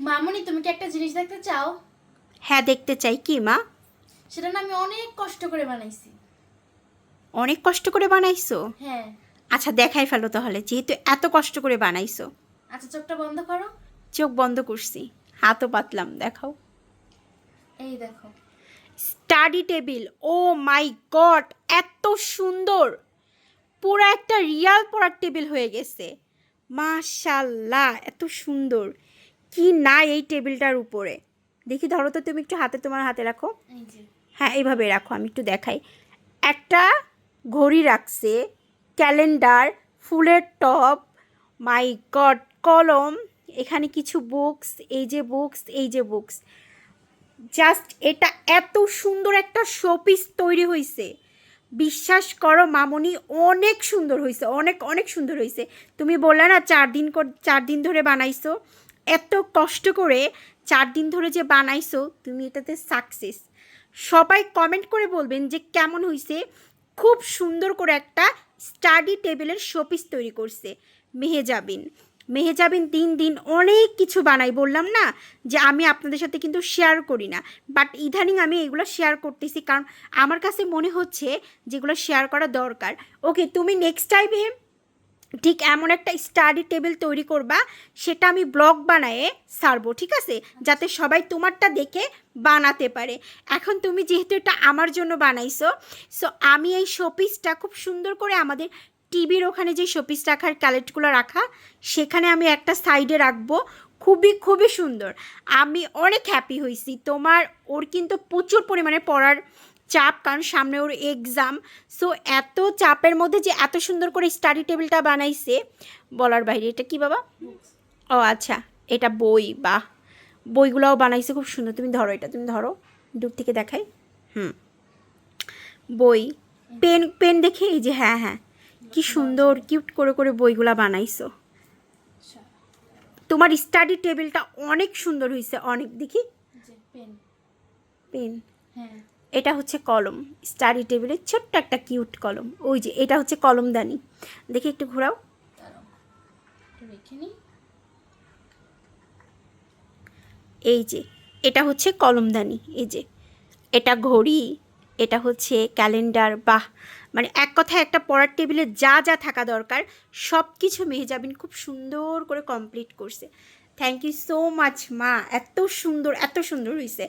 মামুনি তুমি কি একটা জিনিস দেখতে চাও? হ্যাঁ দেখতে চাই। কি মা? সেটা না আমি অনেক কষ্ট করে বানাইছি। অনেক কষ্ট করে বানাইছো? হ্যাঁ। আচ্ছা দেখাই ফেলো তাহলে যেহেতু এত কষ্ট করে বানাইছো। আচ্ছা চোখটা বন্ধ করো। চোখ বন্ধ করছি। হাতও পাতলাম দেখাও। এই দেখো। Study table oh my god এত সুন্দর। পুরো একটা রিয়াল পড়ার টেবিল হয়ে গেছে। মাশাল্লাহ এত সুন্দর। কি না এই টেবিলটার উপরে? দেখি ধরো তো তুমি একটু হাতে তোমার হাতে রাখো। হ্যাঁ এইভাবে রাখো আমি একটু দেখাই। একটা ঘড়ি রাখছে ক্যালেন্ডার ফুলের টপ মাই গড কলম এখানে কিছু বুকস এই যে বুকস এই যে বুকস। জাস্ট এটা এত সুন্দর একটা শোপিস তৈরি হয়েছে বিশ্বাস করো মামনি, অনেক সুন্দর হয়েছে অনেক অনেক সুন্দর হয়েছে তুমি বললে না, চার দিন চার দিন ধরে বানাইছো। এত কষ্ট করে চার দিন ধরে যে বানাইছো, তুমি এটাতে সাকসেস সবাই কমেন্ট করে বলবেন যে কেমন হয়েছে খুব সুন্দর করে একটা স্টাডি টেবিলের শোপিস তৈরি করছে, মেহেজাবিন। মেহেজাবিন দিন দিন অনেক কিছু বানাই, বললাম না যে আমি আপনাদের সাথে কিন্তু শেয়ার করি না। বাট ইদানিং আমি এগুলো শেয়ার করতেছি কারণ আমার কাছে মনে হচ্ছে যেগুলো শেয়ার করা দরকার। ওকে তুমি নেক্সট টাইমে ঠিক এমন একটা স্টাডি টেবিল তৈরি করবা, সেটা আমি ব্লগ বানায়ে সারবো, ঠিক আছে? যাতে সবাই তোমারটা দেখে বানাতে পারে। এখন তুমি যেহেতু এটা আমার জন্য বানাইছো সো আমি এই শোপিসটা খুব সুন্দর করে আমাদের টিভির ওখানে যে শোপিস রাখার ক্যালেটগুলো রাখা, সেখানে আমি একটা সাইডে রাখব। খুবই খুবই সুন্দর। আমি অনেক হ্যাপি হয়েছি তোমার, ওর কিন্তু প্রচুর পরিমাণে পড়ার চাপ, কারণ সামনে ওর এক্সাম সো এত চাপের মধ্যে যে এত সুন্দর করে স্টাডি টেবিলটা বানাইছে, বলার বাইরে, এটা কি বাবা? ও আচ্ছা এটা বই, বাহ। বইগুলোও বানাইছে, খুব সুন্দর। তুমি ধরো এটা, তুমি ধরো। দূর থেকে দেখাই। হুম। বই। পেন পেন দেখে এই যে হ্যাঁ হ্যাঁ। কি সুন্দর কিউট করে করে বইগুলা বানাইছো। তোমার স্টাডি টেবিলটা অনেক সুন্দর হয়েছে অনেক দেখি। পেন পেন হ্যাঁ। এটা হচ্ছে কলম। স্টাডি টেবিলের ছোট্ট একটা কিউট কলম। ওই যে এটা হচ্ছে কলমদানি। দেখি একটু ঘোরাও। এই যে এটা হচ্ছে কলমদানি। এই যে এটা ঘড়ি। এটা হচ্ছে ক্যালেন্ডার, বাহ! মানে এক কথায় একটা পড়ার টেবিলে যা যা থাকা দরকার সব কিছু মেহেজাবিন খুব সুন্দর করে কমপ্লিট করছে। থ্যাংক ইউ সো মাচ মা। এত সুন্দর এত সুন্দর হয়েছে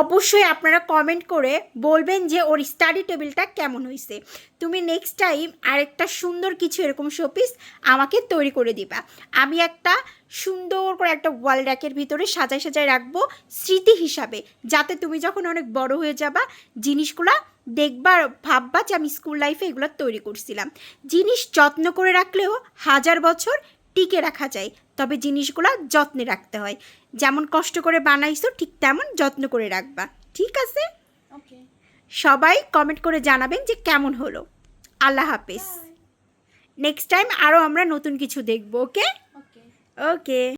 অবশ্যই আপনারা কমেন্ট করে বলবেন যে ওর স্টাডি টেবিলটা কেমন হয়েছে তুমি নেক্সট টাইম আরেকটা সুন্দর কিছু এরকম শোপিস আমাকে তৈরি করে দিবা। আমি একটা সুন্দর করে একটা ওয়াল র্যাকের ভিতরে সাজায় সাজায় রাখব স্মৃতি হিসাবে। যাতে তুমি যখন অনেক বড় হয়ে যাবা, জিনিসগুলা দেখবার ভাববা যে আমি স্কুল লাইফে এগুলো তৈরি করছিলাম। জিনিস যত্ন করে রাখলেও হাজার বছর টিকে রাখা যায়। তবে জিনিসগুলো যত্নে রাখতে হয়। যেমন কষ্ট করে বানাইছো ঠিক তেমন যত্ন করে রাখবা। ঠিক আছে? সবাই কমেন্ট করে জানাবেন যে কেমন হলো। আল্লাহ হাফেজ। নেক্সট টাইম আরও আমরা নতুন কিছু দেখব ওকে ওকে ওকে